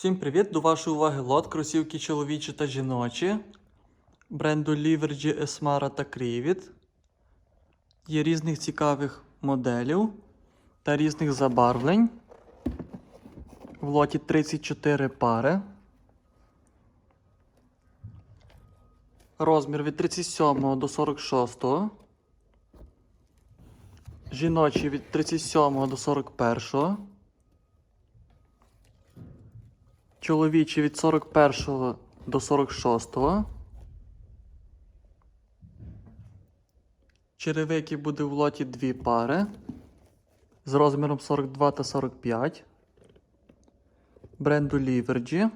Всім привіт! До вашої уваги лот кросівки чоловічі та жіночі бренду Livergy, Esmara та Crivit. Є різних цікавих моделів та різних забарвлень. В лоті 34 пари. Розмір від 37 до 46. Жіночі від 37 до 41. Чоловічі від 41 до 46. Черевики буде в лоті дві пари з розміром 42 та 45. Бренду Livergy.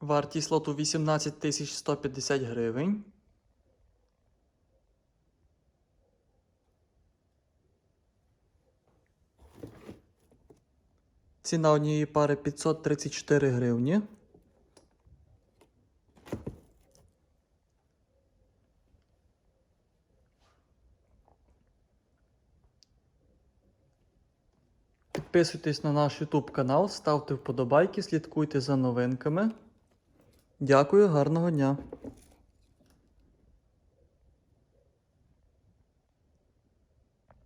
Вартість лоту 18 150 гривень. Ціна однієї пари 534 гривні. Підписуйтесь на наш YouTube канал, ставте вподобайки, слідкуйте за новинками. Дякую, гарного дня!